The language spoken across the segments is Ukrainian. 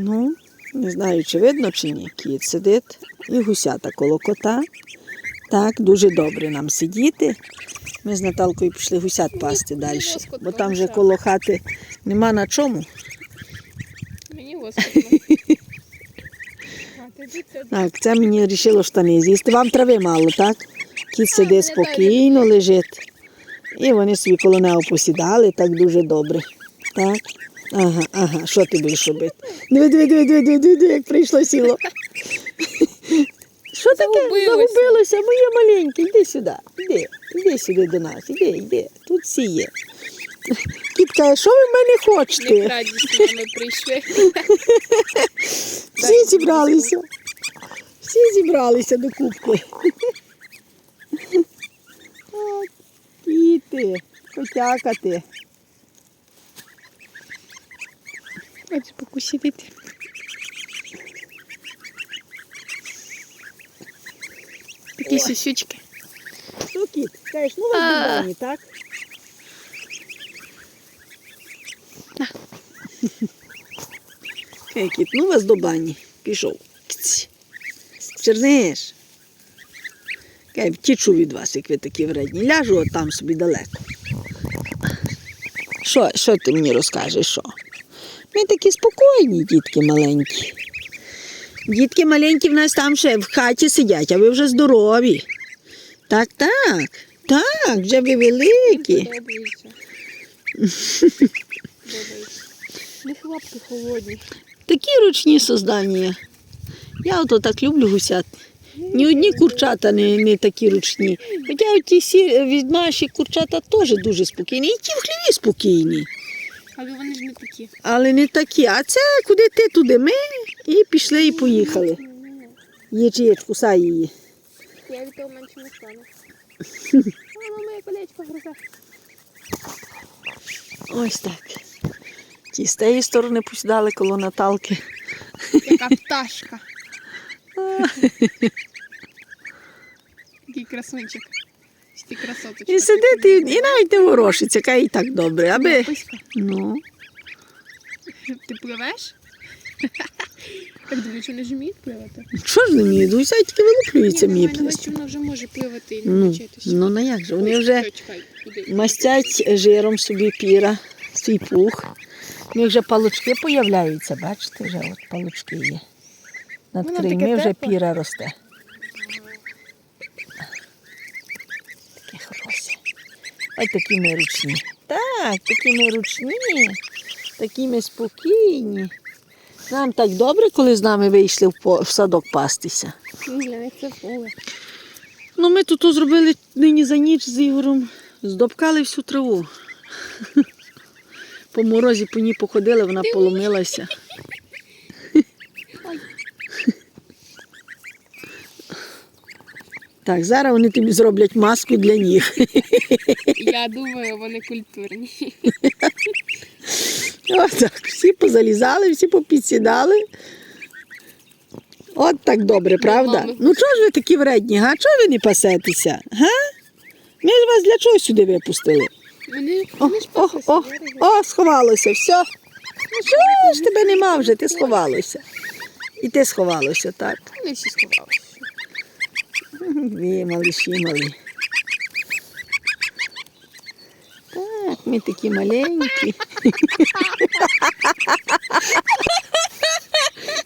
Ну, не знаю, чи видно, чи ні. Кіт сидить і гусята коло кота. Так, дуже добре нам сидіти. Ми з Наталкою пішли гусят пасти далі, бо там вже коло хати нема на чому. Мені це Так, це мені вирішило штани з'їсти. Вам трави мало, так? Кіт сидить спокійно, лежить. І вони собі коло нього посідали так дуже добре. Так. Ага, ага, що ти будеш робити? Диви, диви, диви, диви, диви, диви, диви, як прийшло сіло. Що таке? Загубилося. Загубилося, моє маленьке, йди сюди, йди, йди сюди до нас, йди, йди, тут всі є. Кіт каже, що ви в мене не хочете? радісні ми прийшли. Всі зібралися. Всі зібралися до кубки. О, Кіти, котякати. Ось покусити. Такі Ой. сюсючки. Що кіт? Кажеш, ну бані, так? На. Кіт, ну вас до бані. Пішов. Черниш. Кай, втічу від вас, як ви такі вредні. Ляжу от там собі далеко. Що, що ти мені розкажеш, що? Ми такі спокійні, дітки маленькі. Дітки маленькі в нас там ще в хаті сидять, а ви вже здорові. Так, так, так, вже ви великі. Не хлопці холодні. Такі ручні создання. Я ото так люблю гусят. Ні одні курчата не, не такі ручні. Хоча ті від наші курчата теж дуже спокійні. І ті в хліві спокійні. Але вони ж не такі. Але не такі. А це куди ти, туди ми. І пішли і поїхали. Їч, кусай її. Я від того менше не стану. Воно моє колечко гризе. Ось так. Ті з тієї сторони посідали коло Наталки. Яка пташка. Такий красунчик. Красоточка. І сидить, і, і навіть не ворушиться, кай і так добре. Аби... Ну, Ти пливеш? Так думаю, що не ж вміють пливати? що ж не вміють? Гуся тільки вилуплюється Ні, мені нормально, вона вже може пливати і не Ну, вчитися. ну на як же? Вони вже мастять жиром собі піра, свій пух. У них вже палочки появляються, бачите, вже от палочки є. Над крильми вже піра росте. Таке хороше. Ой, такі ми ручні. Так, такі ми ручні, такі ми спокійні. Нам так добре, коли з нами вийшли в, садок пастися. Це поле. Ну, ми тут зробили нині за ніч з Ігорем, здобкали всю траву. По морозі по ній походили, вона поломилася. Так, зараз вони тобі зроблять маску для ніг. Я думаю, вони культурні. Отак, всі позалізали, всі попідсідали. От так добре, правда? Ну чого ж ви такі вредні, га? Чого ви не пасетеся? Га? Ми ж вас для чого сюди випустили? Вони, О, вони ж о, о, о, сховалося, все. Ну чого ж тебе нема вже, ти сховалося. І ти сховалося, так. Вони всі сховалися. Ви малиші малі. Так, ми такі маленькі.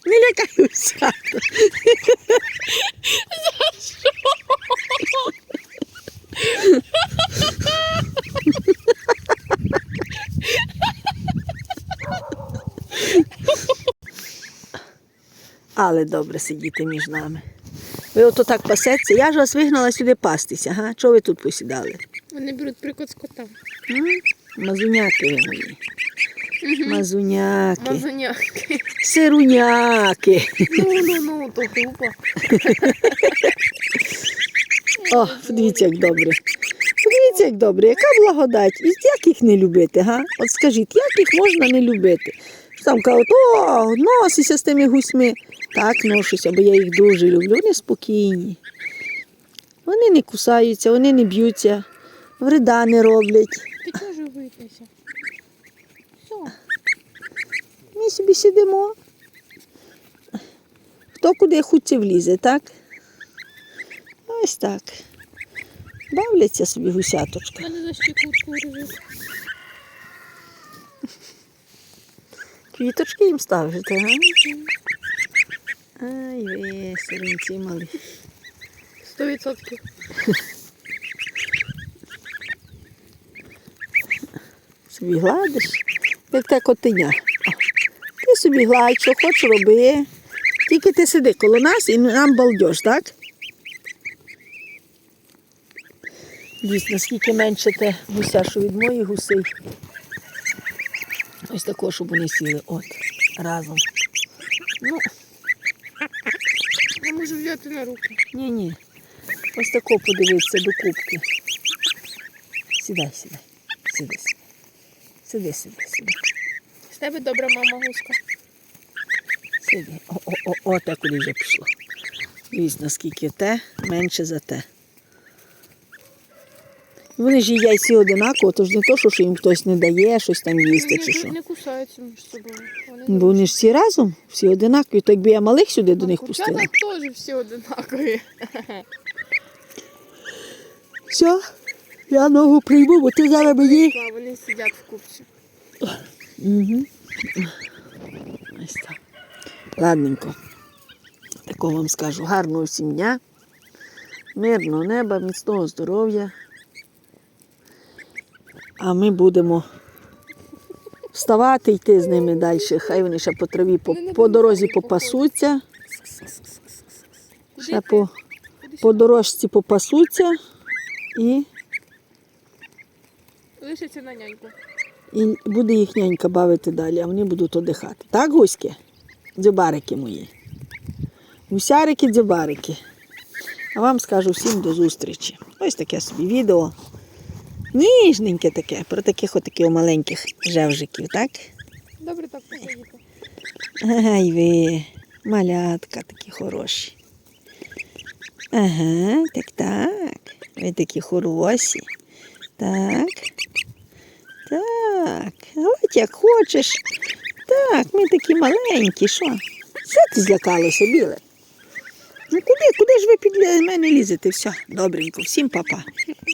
Не лякаюся. Але добре сидіти між нами. Ви ото так пасеться. Я ж вас вигнала сюди пастися, га? Чого ви тут посідали? Вони беруть приклад з кота. М? Мазуняки ви мої. Мазуняки. Мазаняки. Сируняки. Ну, ну, ну, то глупо. О, подивіться, як добре. Подивіться, як добре, яка благодать. І як їх не любити, га? От скажіть, як їх можна не любити? Там кажуть, о, носися з тими гусьми. Так, ношуся, бо я їх дуже люблю. Вони спокійні. Вони не кусаються, вони не б'ються, вреда не роблять. Ти чого живитися? Все. Ми собі сидимо. Хто куди хоче влізе, так? Ось так. Бавляться собі гусяточка. Мене за щекутку режуть. Квіточки їм ставите, га? Ай, ви, сиренці малі. Сто відсотків. Собі гладиш, як те котеня. Ти собі гладь, що хочеш роби. Тільки ти сиди коло нас і нам балдеж, так? Дійсно, наскільки менше те гуся, що від моїх гусей. Ось такого, щоб вони сіли. От, разом. Ну, Я можу взяти на руки. ні, ні. Ось тако подивитися до кубки. Сідай, сідай. Сиди, сиди. Сиди, сиди, сиди. З тебе добра мама гуска. Сиди. О, о, о, о, те куди вже пішло. Дивіться, наскільки те, менше за те. Вони ж їдять всі одинаково, то ж не то, що їм хтось не дає, щось там їсти чи Вони що. не кусаються між собою. Вони Бо вони ж всі разом, всі одинакові. То якби я малих сюди до них пустила. Курчата теж всі одинакові. Все, я ногу прийму, бо ти зараз мені. А вони сидять в купці. Угу. Ось так. Ладненько. Такого вам скажу. Гарного всім дня, мирного неба, міцного здоров'я. А ми будемо вставати, йти з ними далі. Хай вони ще по траві по, по дорозі попасуться, ще по, по дорожці попасуться і, Лишиться на няньку. і буде їх нянька бавити далі, а вони будуть одихати. Так, гуськи? Дзюбарики мої. Гусярики, дзюбарики. А вам скажу всім до зустрічі. Ось таке собі відео. Ніжненьке таке, про таких отаких маленьких жевжиків, так? Добре так посидіти. Ай ви, малятка такі хороші. Ага, так, так. Ви такі хороші. Так. Так. От як хочеш. Так, ми такі маленькі, що? Що ти злякалося, біле? Ну куди, куди ж ви під мене лізете? Все, добренько, всім папа.